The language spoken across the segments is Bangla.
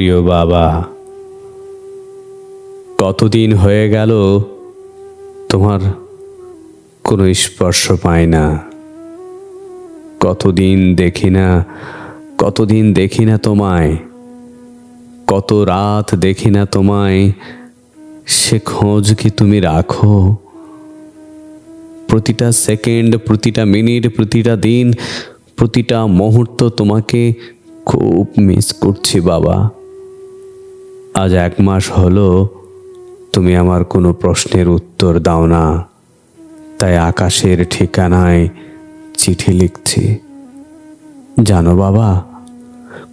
প্রিয় বাবা, কতদিন হয়ে গেল তোমার কোনো স্পর্শ পায় না। কতদিন দেখি না, কতদিন দেখি না তোমায়, কত রাত দেখি না তোমায়, সে খোঁজ কি তুমি রাখো? প্রতিটা সেকেন্ড, প্রতিটা মিনিট, প্রতিটা দিন, প্রতিটা মুহূর্ত তোমাকে খুব মিস করছি বাবা। আজ এক মাস হলো তুমি আমার কোনো প্রশ্নের উত্তর দাও না। তাই আকাশের ঠিকানায় চিঠি লিখছি। জানো বাবা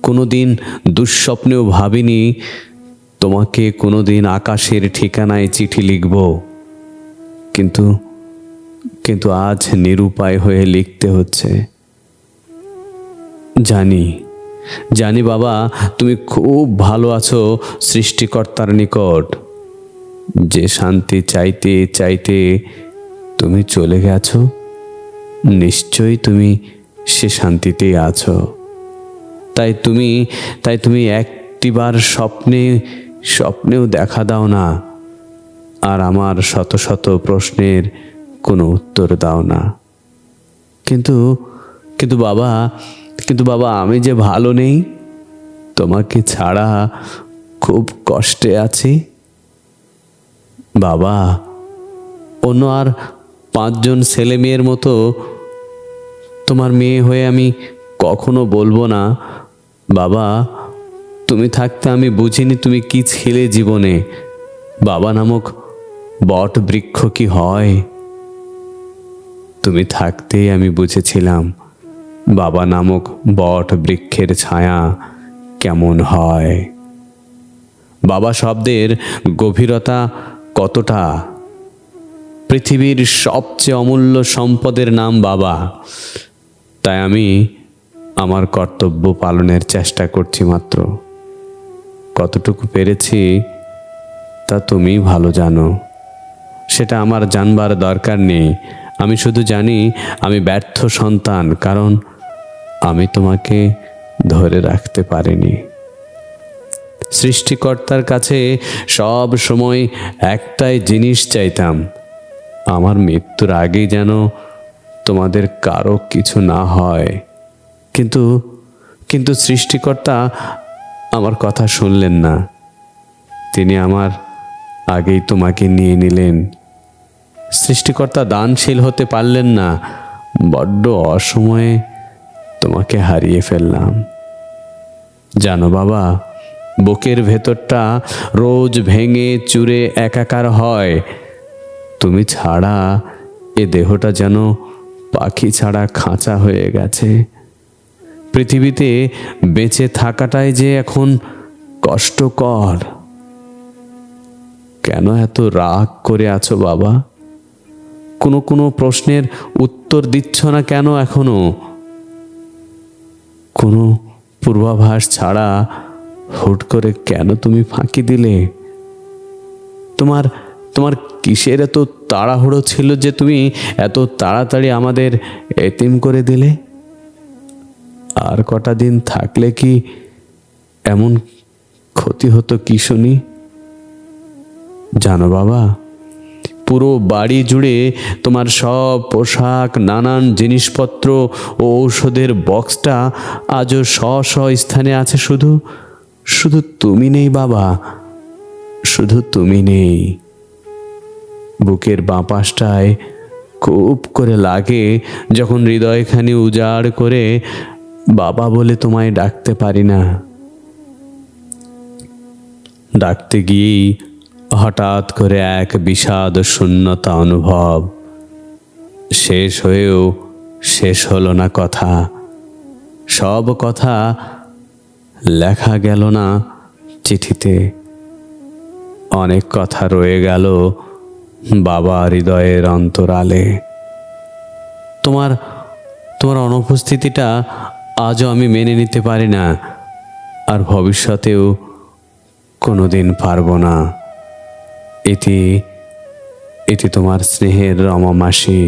কোনো দিন দুঃস্বপ্নেও ভাবিনি তোমাকে কোনো দিন আকাশের ঠিকানায় চিঠি লিখব। কিন্তু কিন্তু আজ নিরুপায় হয়ে লিখতে হচ্ছে। জানি জানি বাবা, তুমি খুব ভালো আছো সৃষ্টিকর্তার নিকট। যে শান্তি চাইতে চাইতে তুমি চলে গেছো, নিশ্চয়ই তুমি সে শান্তিতেই আছো। তাই তুমি তাই তুমি একটিবার স্বপ্নে, স্বপ্নেও দেখা দাও না, আর আমার শত শত প্রশ্নের কোনো উত্তর দাও না। কিন্তু কিন্তু বাবা কিন্তু বাবা, আমি যে ভালো নেই, তোমাকে ছাড়া খুব কষ্টে আছি। বাবা, অন্য আর পাঁচজন ছেলে মেয়ের মতো তোমার মেয়ে হয়ে আমি কখনো বলব না। বাবা, তুমি থাকতে আমি বুঝিনি তুমি কি ছিলে জীবনে। বাবা নামক বট বৃক্ষ কি হয়? তুমি থাকতেই আমি বুঝেছিলাম। বাবা নামক বট বৃক্ষের ছায়া কেমন হয়? বাবা শব্দের গভীরতা কতটা? পৃথিবীর সবচেয়ে অমূল্য সম্পদের নাম বাবা। তাই আমি আমার কর্তব্য পালনের চেষ্টা করছি মাত্র। কতটুকু পেরেছি তা তুমি ভালো জানো। সেটা আমার জানবার দরকার নেই। আমি শুধু জানি আমি ব্যর্থ সন্তান, কারণ আমি তোমাকে ধরে রাখতে পারিনি। সৃষ্টিকর্তার কাছে সব সময় একটাই জিনিস চাইতাম, আমার মৃত্যুর আগেই যেন তোমাদের কারও কিছু না হয়। কিন্তু কিন্তু সৃষ্টিকর্তা আমার কথা শুনলেন না। তিনি আমার আগেই তোমাকে নিয়ে নিলেন। সৃষ্টিকর্তা দানশীল হতে পারলেন না। বড্ড অসময়ে তোমাকে হারিয়ে ফেললাম। জানো বাবা, বুকের ভেতরটা রোজ ভেঙে চুরে একাকার হয়। তুমি ছাড়া এ দেহটা যেন পাখি ছাড়া খাঁচা হয়ে গেছে। পৃথিবীতে বেঁচে থাকাটাই যে এখন কষ্টকর। কেন এত রাগ করে আছো বাবা? কোনো কোনো প্রশ্নের উত্তর দিচ্ছ না কেন এখনও? কোনো পূর্বাভাস ছাড়া হুট করে কেন তুমি ফাঁকি দিলে? তোমার তোমার কিসের এত তাড়াহুড়ো ছিল যে তুমি এত তাড়াতাড়ি আমাদের এতিম করে দিলে? আর কটা দিন থাকলে কি এমন ক্ষতি হতো কি শুনি? জানো বাবা পুরো বাড়ি জুড়ে তোমার সব পোশাক, নানান জিনিসপত্র ও ঔষধের বক্সটা আজও স্ব স্ব স্থানে আছে শুধু শুধু তুমি নেই বাবা, শুধু তুমি নেই। বুকের বাঁ পাশটায় খুব করে লাগে যখন হৃদয়খানি উজাড় করে বাবা বলে তোমায় ডাকতে পারি না। ডাকতে গিয়েই হঠাৎ করে এক বিষাদ শূন্যতা অনুভব। শেষ হয়েও শেষ হলো না কথা। সব কথা লেখা গেল না চিঠিতে। অনেক কথা রয়ে গেল বাবা হৃদয়ের অন্তরালে। তোমার তোমার অনুপস্থিতিটা আজও আমি মেনে নিতে পারি না। আর ভবিষ্যতেও কোনোদিন পারব না। এটি এটি তোমার স্নেহের রমা মাসি